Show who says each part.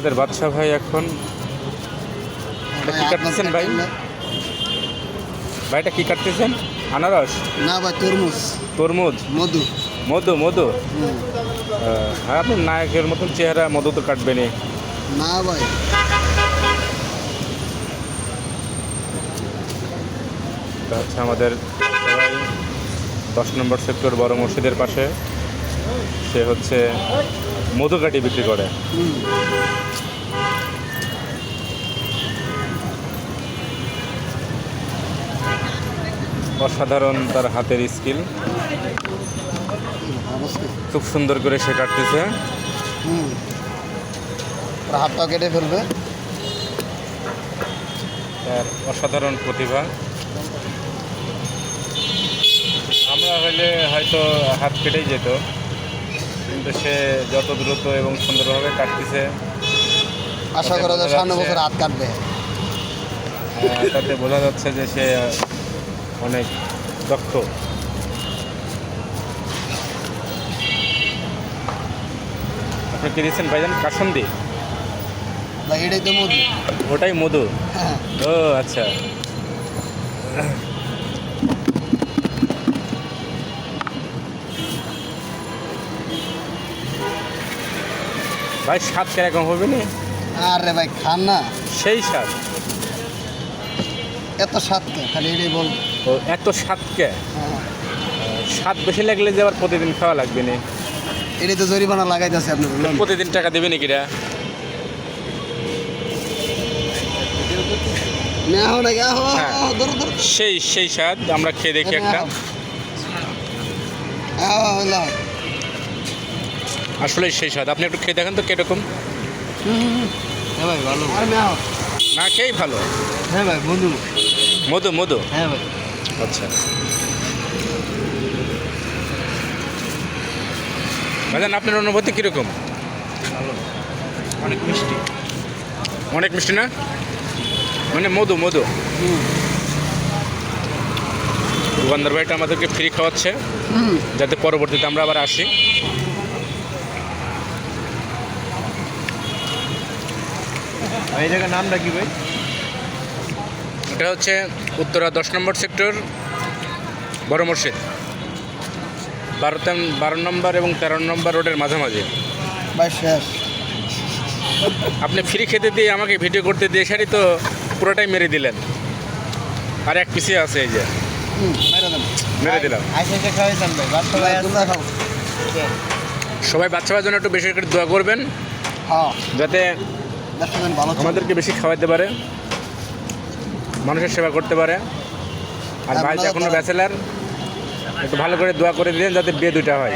Speaker 1: আমাদের বাচ্চা ভাই এখন কি কাটতেছেন ভাই? ভাইটা কি কাটতেছেন? আনারস?
Speaker 2: না ভাই তরমুজ।
Speaker 1: তরমুজ?
Speaker 2: মধু।
Speaker 1: মধু মধু? হ্যাঁ আপনার নায়কের মতন চেহারা মধু তো কাটবেনি
Speaker 2: না ভাই।
Speaker 1: হচ্ছে আমাদের সবাই দশ নম্বর সেক্টর বড় মসজিদের পাশে। সে হচ্ছে মধু কাটি বিক্রি করে। অসাধারণ তার হাতের স্কিল। খুব সুন্দর করে সে কাটতেছে।
Speaker 2: হাতটা কেটে ফেলবে।
Speaker 1: তার অসাধারণ প্রতিভা। আমরা হলে হয়তো হাত কেটেই যেত কিন্তু সে যত দ্রুত এবং সুন্দরভাবে কাটতেছে
Speaker 2: আশা করা যায় সামনে বছর হাত কাটবে।
Speaker 1: তাতে বোঝা যাচ্ছে যে সে অনেক দক্ষ। আপনি কি দিচ্ছেন ভাইজান? কাসন্দি?
Speaker 2: ভাই এটাই তো মধু।
Speaker 1: ওটাই মধু?
Speaker 2: হ্যাঁ।
Speaker 1: ও আচ্ছা। ভাই স্বাদ কীরকম হবে না?
Speaker 2: আরে ভাই খান না।
Speaker 1: সেই স্বাদ।
Speaker 2: এত স্বাদকে খালি এটাই বল
Speaker 1: ও এত স্বাদকে।
Speaker 2: হ্যাঁ
Speaker 1: স্বাদ বেশি লাগলে যে আবার প্রতিদিন খাওয়া লাগবে না।
Speaker 2: এটাই তো জরিমানা লাগাইতেছে আপনি বললেন
Speaker 1: প্রতিদিন টাকা দেবে নাকি রা হ্যাঁ। সেই সেই স্বাদ আমরা খেয়ে দেখি একটা।
Speaker 2: হ্যাঁ
Speaker 1: আসলে সেই স্বাদ। আপনি একটু খেয়ে দেখেন তো কীরকম।
Speaker 2: ভাই ভালো।
Speaker 1: না খেয়েই ভালো।
Speaker 2: হ্যাঁ ভাই মধু।
Speaker 1: মধু মধু।
Speaker 2: হ্যাঁ ভাই।
Speaker 1: আচ্ছা। ভাইজান আপনার অনুভূতি কীরকম?
Speaker 2: অনেক মিষ্টি।
Speaker 1: অনেক মিষ্টি না? মানে মধু মধু। দোকানদার ভাইটা আমাদেরকে ফ্রি খাওয়াচ্ছে। যাতে পরবর্তীতে আমরা আবার আসি।
Speaker 2: এই জায়গার নামটা কি ভাই?
Speaker 1: এটা হচ্ছে উত্তরা দশ নম্বর সেক্টর বড় মসজিদ। বারো বারো নম্বর এবং তেরো নম্বর রোডের মাঝামাঝি। আপনি ফ্রি খেতে দিয়ে আমাকে ভিডিও করতে দিয়ে সারি তো পুরোটাই মেরে দিলেন। আর এক পিসি আছে এই যে।
Speaker 2: মেরে
Speaker 1: দিলাম। সবাই বাচ্চা ভাইয়ের জন্য একটু বেশি করে দোয়া করবেন।
Speaker 2: হ্যাঁ।
Speaker 1: যাতে। আমাদেরকে বেশি খাওয়াইতে পারে। মানুষের সেবা করতে পারে। আর ভাই এখনও
Speaker 2: এখনও
Speaker 1: ব্যাচেলার, একটু ভালো করে দোয়া করে দিলেন যাতে বিয়ে দুটা হয়।